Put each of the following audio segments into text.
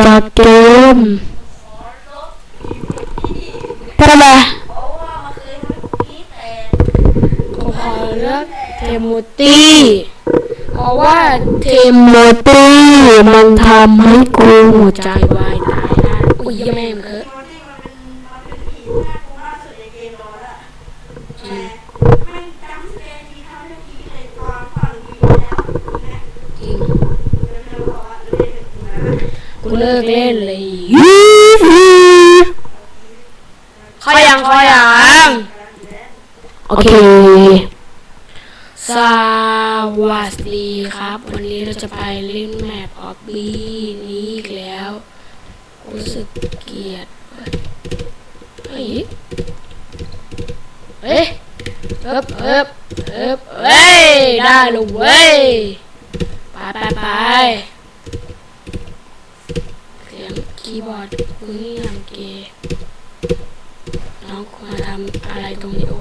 จากเกมทำไมกูขอเลือกเทมโมตี้เพราะว่าเทมโมตี้มันทำให้กูหัวใจวายตายได้อุ้ยแม่งเถอะจริงกู เลิกเล่นเลยขอยังขอยังโอเค สวัสดีครับ วันนี้เราจะไปเล่นแมปออบบี้นี้อีกแล้ว รู้สึกเกลียดเฮ้ยเฮ้ยเฮ้ยเฮ้ยเฮ้ยเฮ้ย ได้เลยเว้ย ไปไปไปเสียง คีย์บอร์ดกูนี่ทำเกย์น้องคุณมาทำอะไรตรงนี้โอ้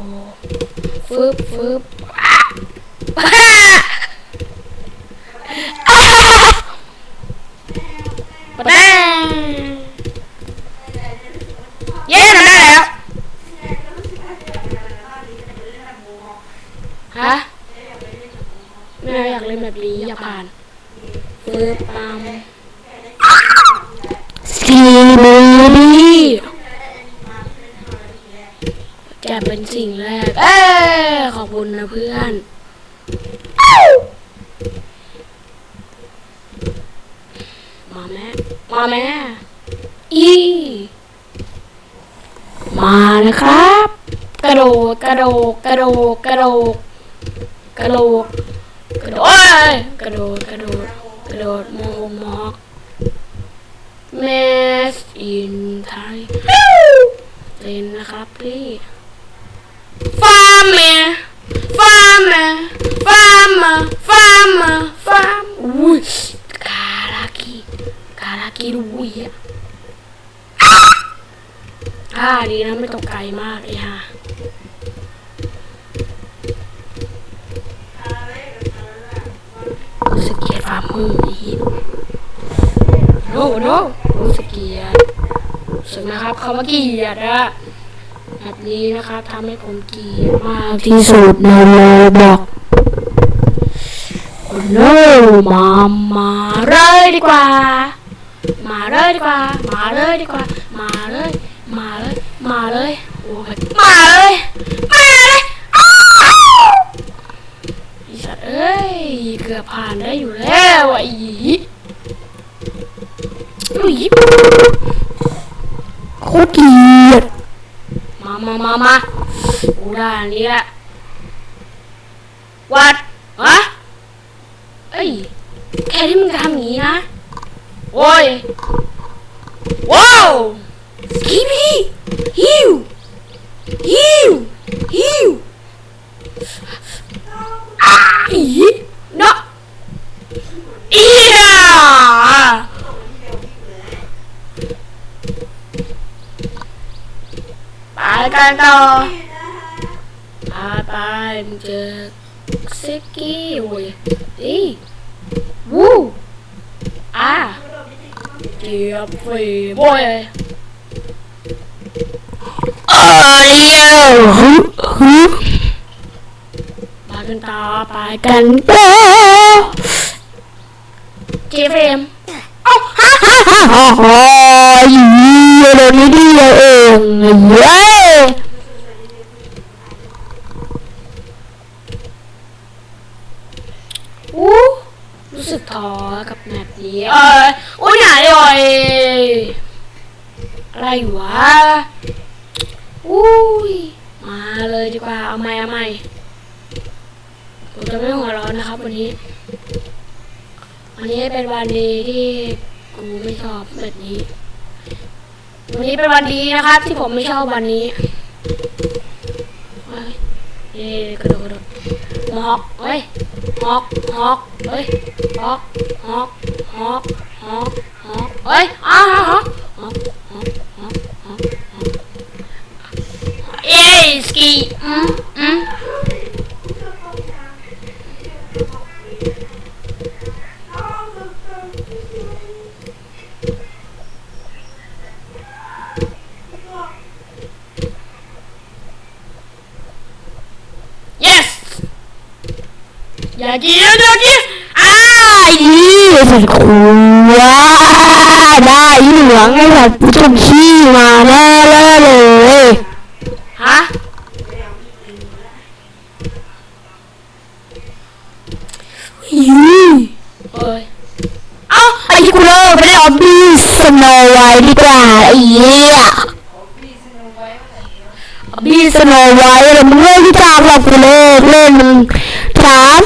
ฟึบฟึบปะแดงเย้ทำได้แล้ว ฮะ ไม่อยากเล่นแบบนี้อยากผ่านฟืบปา มสีมือดีจะเป็นสิ่งแรก เอ้ยขอบคุณนะเพื่อนมาแม่มาแม่อีมานะครับ กระโดดกระโดดกระโดดกระโดดกระโดดกระโดดโอ้ยกระโดดกระโดดกระโดดมองมอก แมสอินไทยเล่นนะครับพี่ฟาร์มแมฟาร์มแมฟาร์มมาฟาร์มมาฟาร์มอุ้ยกาลากิกาลากิดูอุ้ยอะอ่าดีนะไม่ตกไกลมากไอ้ห่าสกเกลียดฟาร์มมือดีโน้โน้ รู้สึกเกลียดรู้สึกนะครับคำว่าเกลียดอะแบบนี้นะครับทำให้ผมเกลียดมากที่สุดในโลบอกโนมามาเลยดีกว่า มาเลยดีกว่า มาเลยดีกว่า มาเลย มาเลย มาเลย โอ้ยมาเลย มาเลยอ้าวไอ้สัตว์เอ้ย เกือบผ่านได้อยู่แล้วไอ้หยีอุ้ย โคตรเกลียดมามามามากูได้อันนี้แหละวัดฮะเอ้ยแค่ที่มึงทำอย่างนี้นะโอ้ยว้าวสกีบีฮิวฮิวฮิวอ้าอีเนาะอีอะ ไปกันต่อไปไปมึงเจอสกี้เว้ยอีวู้อะเจียบฝีบอยเออเลี้ยวฮึฮึมากันต่อไปกันต่อเจฟเฟม ฮ่าฮ่าฮ่าฮ่าฮ่าอีเดี๋ยวนี้เดียเองเย้อู้รู้สึกท้อกับแมปนี้เอออุ้ยหนาเลยอะไรวะอุ้ยมาเลยดีกว่าเอาใหม่เอาใหม่ผมจะไม่หัวร้อนนะครับวันนี้วันนี้เป็นวันดีที่ กูไม่ชอบแบบนี้ วันนี้เป็นวันดีนะครับ ที่ผมไม่ชอบวันนี้เฮ้ยกระโดดกระโดดหอกเฮ้ยหอกหอกเฮ้ยหอกหอกหอกหอกหอกเฮ้ยอ้าวหอกหอกหอกหอกหอกหอกเย้สกีอืมอืม อย่ากินอย่ากินอ้าอีสัตว์ขัวได้อีเหลืองไอ้สัตว์กูจมขี้มาแน่เลยเลยฮะเอ้ยเอ้าไอ้ที่กูเลิกไปได้ออบบี้สโนไวท์ดีกว่าไอ้เหี้ยบี้สโนไวท์เลยมึงเลิกที่ตามหรอกกูเลิกเล่นมึงสาม